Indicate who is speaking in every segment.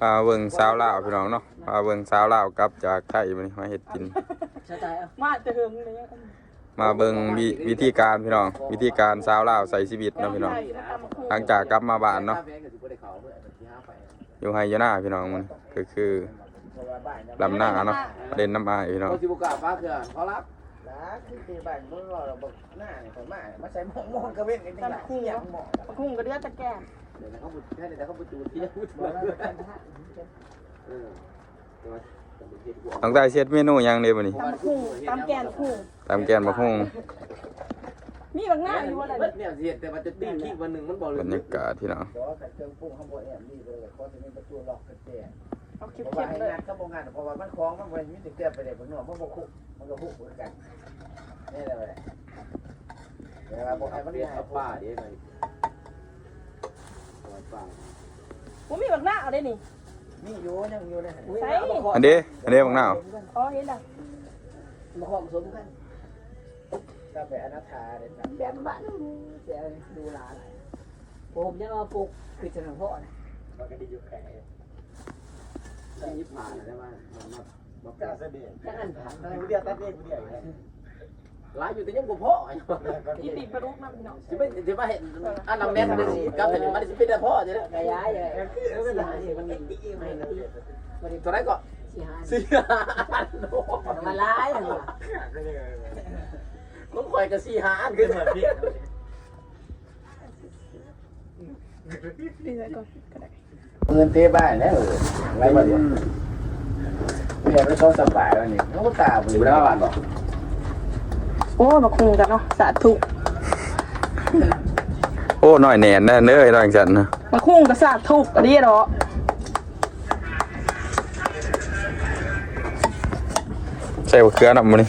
Speaker 1: พาเบิ่งสาวลาวพี่น้องเนาะพาเบิ่งสาวลาวกลับจากไทยมานี่มาเฮ็ดกิน
Speaker 2: ใช่ใจเอา
Speaker 3: มาจะหึงเลย
Speaker 1: มาเบิ่งวิวิธีการพี่น้อง วิธีการสาวลาวใส่ชีวิตเนาะพี่น้อง หลังจากกลับมาบ้านเนาะอยู่ไฮยาน่าพี่น้องมันก็คือลำหน้าเนาะเล่นน้ำอายพี่น้อง
Speaker 4: เขาสิบกล้าฟ้าเถื่อนเขารับ
Speaker 2: นะคือตีบ้านเมื่อเราบอกหน้าเนี่ยผมมามาใส่หมองมองกระเว้นกันที่หลังที่ยังหมอง
Speaker 3: ปะคุ้งก็เดือดตะแกรง
Speaker 4: เดี๋ยวเขาบุแค่เดี๋ยวเขาบุจูดที่พูดถึงเออแต่ว่าแต่บุเฮ็ดหัว
Speaker 1: ต้องได้เช็ดเมนูหยังเด้บ่นี่
Speaker 3: ตำคุ้งตำแกนคุ้ง
Speaker 1: ตามแกนบักฮุง
Speaker 3: มีบางหน้าอยู่อะไร
Speaker 4: เบิดเนี่ยสิเฮ็ดแต่ว่าจะตีขี้วันหนึ่งมันบ่
Speaker 1: บ
Speaker 4: เล
Speaker 1: ร
Speaker 4: ย
Speaker 1: รยากาศพี่น้อง
Speaker 2: ขอใส่เครื่องปรุงข้างบนแอมดีเลยขอจะมีประตูล็อกกันเตี้ย
Speaker 3: เอาค
Speaker 2: เพราะว่า
Speaker 3: ลิป
Speaker 2: ให้
Speaker 3: ๆเลย
Speaker 2: งานก็บ่งานเพราะว่ามันคล้องมันบ่มีติดเตี้ยไปเลยบนนอกมันบ่คุกมันก็คุกเหมือนกันนี่แหละเว้ยเวลาบ่ให้มัน
Speaker 4: เรียก
Speaker 2: ง่าย
Speaker 4: เอาป้าเดี๋ยวหน่อย ป้า
Speaker 3: ผมมีบางหน้าเอาได้นี่
Speaker 2: มีอยู่ยังอยู่นะ
Speaker 3: ใส่
Speaker 1: อันเด้อันเด้บักนาว
Speaker 3: อ๋อเห็นแล้ว
Speaker 2: มาความสมกันก็ไปอนาถาเด้ครับแบบบ้านเสียดูหลาหลายผมยังว่าปลูกคือจะทำพ่อนะ
Speaker 4: มันก็ดีอยู่แค่ที่ผ่านได้ไหมมันมามา
Speaker 2: ก็เสด็จก็อันผ่าน
Speaker 5: กูเดียวตัดเองกูเดียวอย่างเงี้ย
Speaker 4: หลายอยู่แต่ยังบ่พอ
Speaker 3: อีปีปลาดุกน้ำพี่น้อง
Speaker 4: สิไม่สิมาเห็นอันน้ำแน่นเลยสิกับแต่มันสิเป็นแต่พ่อจะได้
Speaker 2: กระยายเลยก็ได้มันมีไม่นะมัน
Speaker 4: ตัวไหนก็
Speaker 2: สี่ห้า
Speaker 4: สี่อันโอ้
Speaker 2: มาล้ายอะ
Speaker 4: มันคอยกับสี่ห้าอันขึ้นมาพี่
Speaker 3: ดีใจก่อนก็ได้
Speaker 2: เงินเทบ้านแล้วไรมาเดี๋ยวเมียไปชอบสบายวันนี้เขาก็ตา
Speaker 4: อยู่ได้บ้านบ่
Speaker 3: โอ้มาคุ้งกันเนาะสาธุ
Speaker 1: โอ้น้อยแหน่นแน่เด้อไอ้ร่างจันนะ
Speaker 3: มาคุ้งกับสาธุก็ดีเนาะ
Speaker 1: ใส่บักเขือนำบ่นี่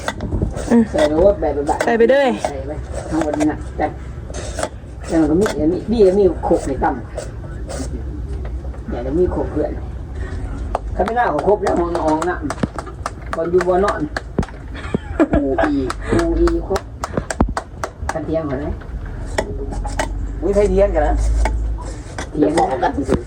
Speaker 2: ใส่รถแบบแบบ
Speaker 3: ใส่ไปเลย
Speaker 2: ใส่ไปทั้งวันนี้นะจัดแต่มันก็มีมีมีมีขกในตั้มอย่าจะมีขกเพื่อนถ้าไม่น่าก็ครบแล้วห้องนอนนะบอลอยู่บอลนอน อูอีอูอีครบกันเทียงเหรอเนี่ย
Speaker 4: มีใครเทียนกันนะ
Speaker 2: เทียงกันสุด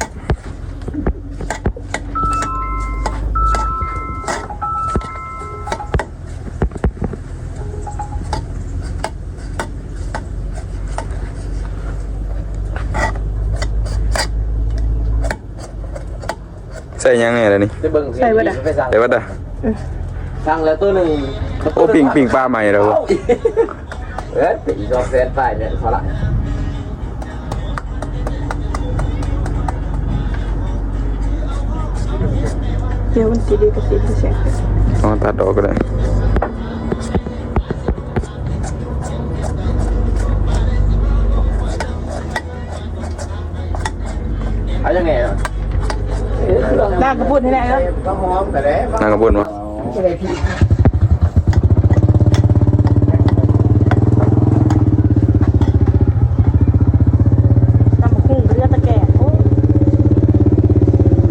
Speaker 1: ใส่หยังแหน่ล่ะนี่
Speaker 4: จะเบิ่งไปสั่ง
Speaker 1: ใส่บัดอะ
Speaker 4: สั่งแล้วตัวหนึ่ง
Speaker 1: โอ้ปิ่งปิ่งปลาใหม่แล้วบ่
Speaker 4: เอ้ยปีกองแสนไปเนี่ยเขาละ
Speaker 3: เดี๋ยวมันสีดีกับสีที่เสียง
Speaker 1: เอาตัดออกก็ได้
Speaker 4: เอายังไงเนาะ
Speaker 3: ลากกระปุกให้ได้แล้ว
Speaker 2: ก็หอมแต่แล้ว
Speaker 1: นางกระบุนบ่
Speaker 2: จะได้พี่
Speaker 3: ตำคุ้งก็เดือดตะแกรงโอ้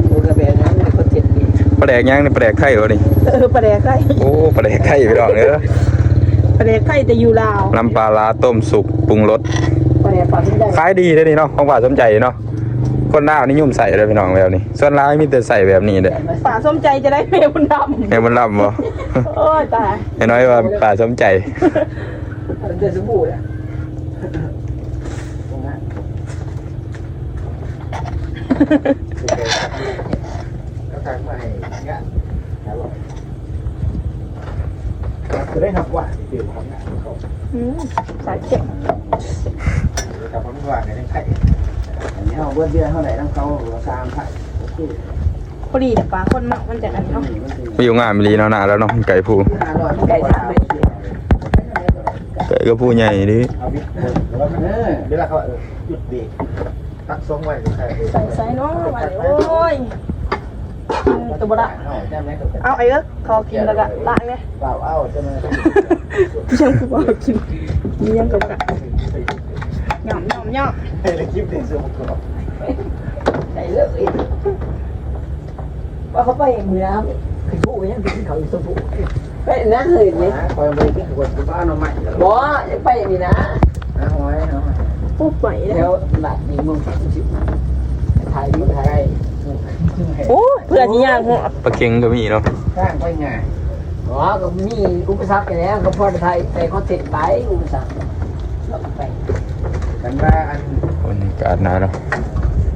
Speaker 2: ดูกระเบนนั้นก็เจ็ดปี
Speaker 1: ป ลาแดกหยังนี่ปลาแดกไข่บ่นี่
Speaker 3: เออปลาแดกไข่
Speaker 1: โอ้ปลาแดกไข่พี่น้องเด้อ
Speaker 3: ปลาแดกไข่แต่อยู่ลาว
Speaker 1: น้ำปลาร้าต้มสุกปรุงรส
Speaker 2: ประเดี๋ยวปากที่ได้
Speaker 1: ขายดีเด้อนี่เนาะของป่าสมใจเนาะคนลาวนิยมใส่เด้อพี่น้องแบบนี้ ส่วนลาวมีแต่ใส่แบบนี้เด้อ
Speaker 3: ป่าส้มใจจะได้เมบุญด
Speaker 1: แม่มันลำบ่ำ
Speaker 3: โอ้ยตาย
Speaker 1: ไอ้น้อยว่าป่าสมใจ
Speaker 2: มันจะสมบูรณ์ อะก็ทางมาให้เงี้ยจะได้ทำว่าเดี๋ยวทำงานเขา
Speaker 3: อืมสายเจ็บ
Speaker 2: แต่ผมว่าในไข่อันนี้เอาเบื้องเดียวเท่าไหร่ต้องเขาหัวซามไข่โอเค
Speaker 3: พอดีแต่ปลาคนมากมันจะอันเนาะ
Speaker 1: มีอยู่งานมีลีเนาะหน้าแล้วเนาะไก่ผู้
Speaker 2: ห้าร้อยไก่สามเป็น
Speaker 1: ไก่ก็ผู้ใหญ่ดิ
Speaker 5: เอาวิทย์
Speaker 2: เออ
Speaker 5: เวลาเขาหยุดเบรกตักทรงไว้ใช่
Speaker 3: ใส่ใส่เนาะไว้โอ้ยอืม ตัวบละ
Speaker 2: เอาใช่ไหม
Speaker 3: เอาไอ้เอ้อขอกินแล้วก็ล้างเนี่ย
Speaker 2: เปล่าเอาใช่ไหม
Speaker 3: ยังกูบอกกินมียังกับกะหย่อมหย่อมหย่อม
Speaker 5: ให้เลยคลิปในเสื้อผมก็
Speaker 2: ใส่เลยว่าเขาไปมือน้ำคือผู้ยังเป็นเขาอยู่สมบูรณ์ไปนั่งเลยนี่
Speaker 5: คอยไปที่ขวดบ้านเอาใหม่
Speaker 2: บ่ยังไปอย่างนี้นะ
Speaker 5: นะหอยเนาะ
Speaker 3: ปุ๊บไหวเลย
Speaker 2: แล้วหลักมีมึงถ่า ยมึงถ่าย
Speaker 3: อที่ย่างหัว
Speaker 1: ปลาเค็งก็มีเนาะ
Speaker 5: สร้างไปง่าย
Speaker 2: อ๋อก็มีอุปสรรคกันแล้วก็พอไทยแต่เขาเสร็จไปอุปสรรคเราไป
Speaker 5: กันว่าอัน
Speaker 1: บรรยากาศหนาวเนาะ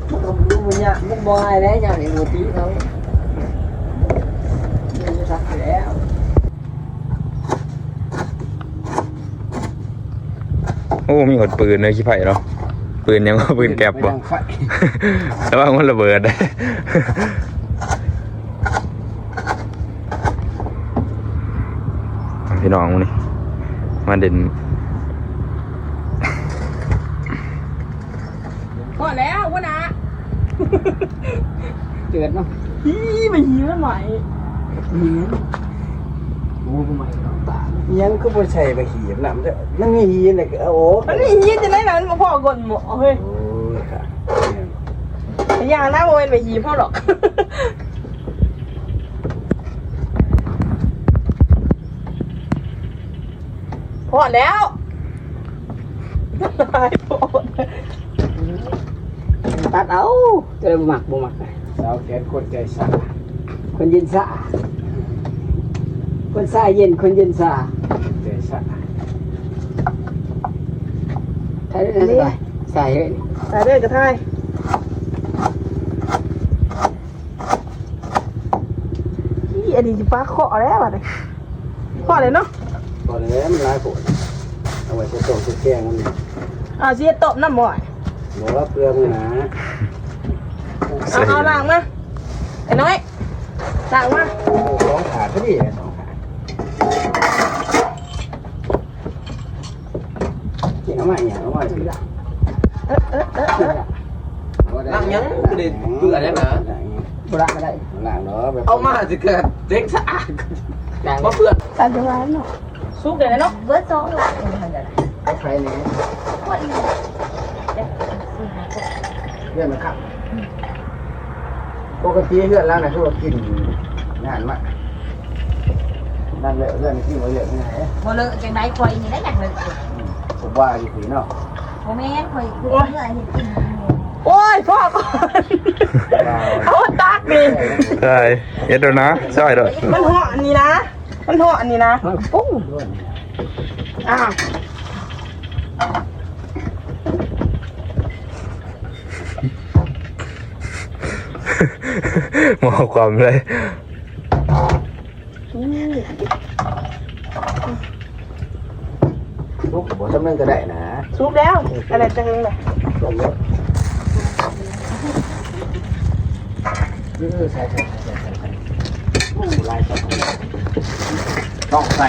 Speaker 2: มันก็รู้มันยากมันบ่อยแล้วอย่างนี้โมตีเขาอุปสรรคแล้ว
Speaker 1: โอ้ มีหดปืนเลยขี้ไผ่เนาะ ปืนยังว่าปืนแก๊ปบ่
Speaker 5: ไฟ
Speaker 1: แต่ว่ามันระเบิดได้พี่น้องนี่มาเด่น
Speaker 3: พอแล้ววะนะ
Speaker 2: เกิดเนาะ
Speaker 3: ฮีมาฮีมาใหม่
Speaker 2: นี่ โอ้ก็ไม่ต้องตา
Speaker 5: ยังก็บ่ใช่ไปหีบน้ำเด้อมันมีหีน่ะก็โอ้
Speaker 3: มันมีฮีจะได้นั้นมาพ่อกนหมอเฮ้ย
Speaker 5: โอ้ยค่ะ
Speaker 3: อย่างหน้าโมเป็นไปฮีพ่อหรอกพอแล้วตายพอ
Speaker 2: ตัดเอาจะได้บ่มักบ่มักเลย
Speaker 5: สาวแขนคนใจสั่น
Speaker 2: คนเย็นสะ คนสายเย็นคนเย็นสะ
Speaker 5: ใจสั่น
Speaker 2: ใช่ได้ไหมใส่เลย
Speaker 3: ตายด้วยกระทายฮีอันนี้จิป้าเคาะแล้วอะไรเคาะเลยเนาะ
Speaker 5: บ่แล้วมันหลายผลเอาไว้ใส่ต้มใส่แกงมันนี่
Speaker 3: อ่าเสียตบน้ำบ่อย
Speaker 5: บ่ว่าเปลือกมันนะ
Speaker 3: เอาเอาล่างมาไอ้น้อยล่างมา
Speaker 5: สองขาพอดี อะสองขากินเอามาเนี่ยเอามาสิล่ะ
Speaker 3: เออเออเออเออ
Speaker 4: นั่งยังก็ได้เบื่อแล้วนะ
Speaker 2: บุระไม่ได้
Speaker 5: หลังเนาะแบบ
Speaker 4: เอามาสิเกิดเด็กสะอาด
Speaker 2: ด่าง
Speaker 4: มาเพื่อน
Speaker 3: ตามจังหวะเนาะสุกเลยเนาะ
Speaker 6: bữa số lại thì mình là
Speaker 2: ใครเนี่ย
Speaker 6: quậy
Speaker 5: เพื่อนมันขับปกติเพื่อนแล้ว นะคือว่ากินงานมากนั่นแหละเพื่อนกินมาเยอะที่ไหน
Speaker 6: một lượng chẳng đấy quậy thì đấy nhặt được
Speaker 5: ผมว่าอยู่ผีเนาะ
Speaker 6: bố mẹ quậy cũng người thì tìm
Speaker 3: โอ้ยพ่อก่อนเอาตักดิ
Speaker 1: ใช่เอ็ดโดนะใช่ด้วย
Speaker 3: มันเหาะอันนี้นะ มันเหาะอันนี้นะ
Speaker 2: ปุ้ง
Speaker 3: อ้าว
Speaker 1: หมอความเลย
Speaker 5: ลูก บอกจำเรื่องก็ได้นะ
Speaker 3: สุกแล้วอะไรจังเลย
Speaker 5: ลงรถยื้อใส่ใส่ใส่ใส่ใส่โอ้ลายต้องต้องใส่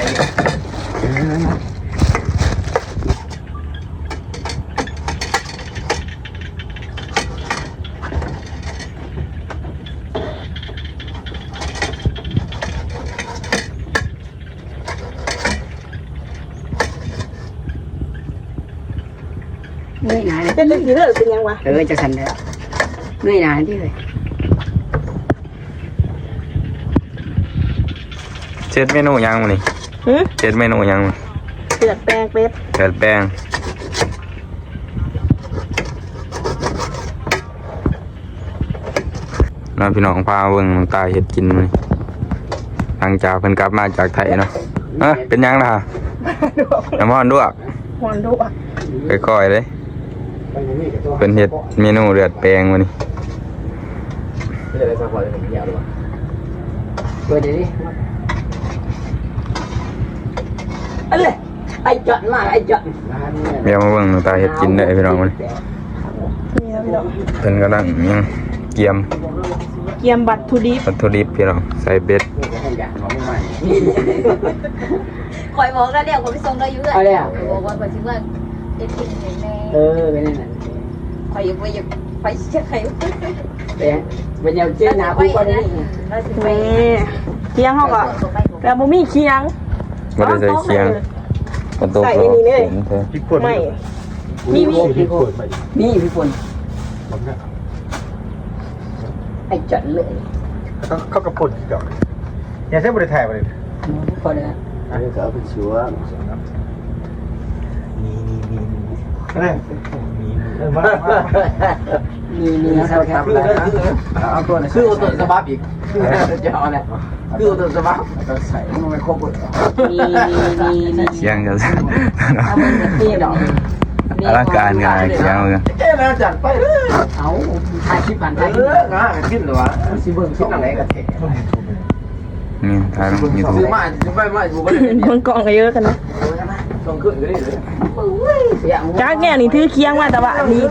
Speaker 2: เหนื่อย หน่าย
Speaker 3: เป็นเรื่องที่เรื่องเป็นยังวะ
Speaker 2: เออจะสั่นแล้วเหนื่อยหน่ายที่เลย
Speaker 1: เช็ดเมนูยังมันนี่
Speaker 3: หืม
Speaker 1: เช็ดเมนูยังมัน
Speaker 3: เปลือกแปลงเป็ด
Speaker 1: เกิดแป้งน้องพี่น้องพาเบิ่งน้องตาเฮ็ดกินมื้อนี้หลังจากเพิ่นกลับมาจากไทยเนาะเอ้อเป็นยังล่ะน้ำมันด้วย
Speaker 3: หวานดุอะ
Speaker 1: ค่อยๆเลย เป็นเห็ดเมนูเลือดแปลงวันนี้
Speaker 5: เพื่ออะไรสักวันจะเป็นยาวหรือเปล่า
Speaker 2: เปิดดิอะไรไอ้จอดมาไอ้จอด
Speaker 5: ร้านนี้
Speaker 1: เดี๋ยวมาเบิ่งน้องตาเห็ดกินได้พี่น้องวันนี้
Speaker 3: นี่นะพี่น้อง
Speaker 1: เพิ่นกำลังยังเกียม
Speaker 3: เกียมบัตรทุดิบ
Speaker 1: วัตถุดิบพี่น้องใส่เบ็ด
Speaker 5: นี่ก็ให้ยาหมอไม่ใหม่
Speaker 6: khỏi bố ra đeo của cái sông đây dưới
Speaker 2: เอาเลย อะ
Speaker 6: bố gọi vào chính là cái thịt này
Speaker 2: เออเป็นนั่นน่ะ
Speaker 6: phải phải phải chắc phải
Speaker 2: เป็นเป็นยางเจ้าหน้าผู้คนนี้
Speaker 3: นี่เคียงเขาก็
Speaker 6: của bay của
Speaker 3: แต่บ่มีเคียง
Speaker 1: บ่ได้ใส่เคียงกระตุก
Speaker 3: ใส่
Speaker 1: เรา
Speaker 3: อันนี้เลย
Speaker 1: เห็นเถอะ
Speaker 5: พริกป่น
Speaker 3: ไม่
Speaker 2: มีมีพี่คนมีพี่คนไอ้จอดเลย
Speaker 5: เขาเขากระปุ่นดอกอย่าใช้บริไทยไปเลย
Speaker 2: คนนะ
Speaker 5: อันนี้ก็เป็นชัวนี่นี่นี่
Speaker 2: มีมีเท่าแค่
Speaker 4: คือเอาตัวนี้คือเอาตัวสบับอีกจะเอาอะไรคืออาตัวสบับ
Speaker 5: ใส่มันไม่ครบหมด
Speaker 2: มีมีมี
Speaker 1: เสียงกัน
Speaker 2: เอาเงินเทียบ
Speaker 1: อลังการงานเสียงมึง
Speaker 4: แค่แล้วจัดไปเลย
Speaker 2: เอาถ่ายคลิปผ่าน
Speaker 4: เอ
Speaker 2: ถ่ายคลิป
Speaker 4: องาขึ้นหรอวะ
Speaker 5: สิเบิ่ง
Speaker 4: ขึ้นอะไรกันเถอะ
Speaker 1: นี่ถ่ายลงยูทูบ
Speaker 4: ซื้อมาซื้อไปมาอยู่บ้าน
Speaker 3: เบิ่งกล่องก็เยอะกันนะ
Speaker 4: ต้องขึ้นก็ได้เลย
Speaker 3: จ้าแก่นี่ถือเคียงมาแต่ว่าอันนี้